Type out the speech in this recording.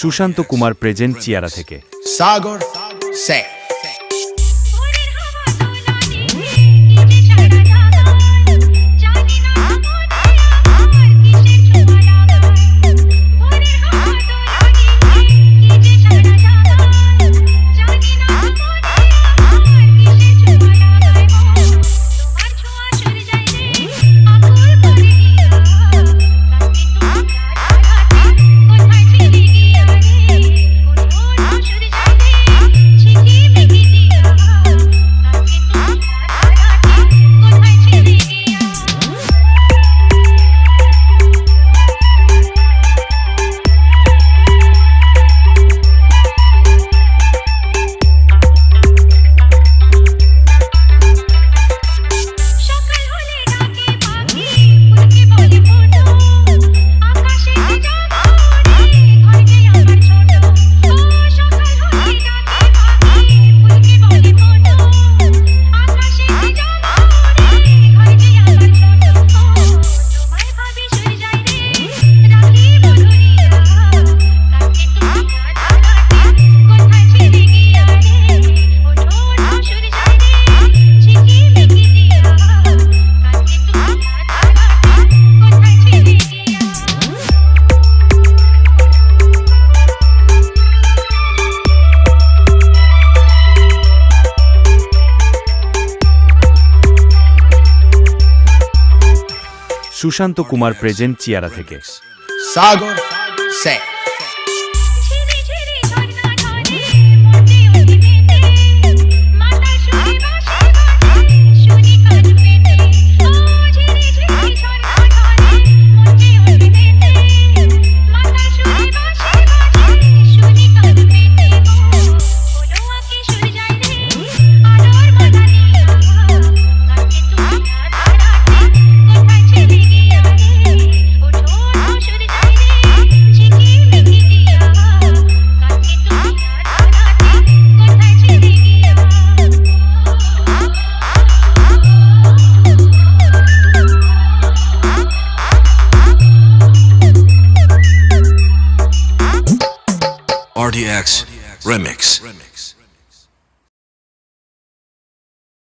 Sushant Kumar present চিয়ারা থেকে। Sagar sir. Sushant Kumar present চিয়ারা থেকে। সাগর স্যার। RDX Remix.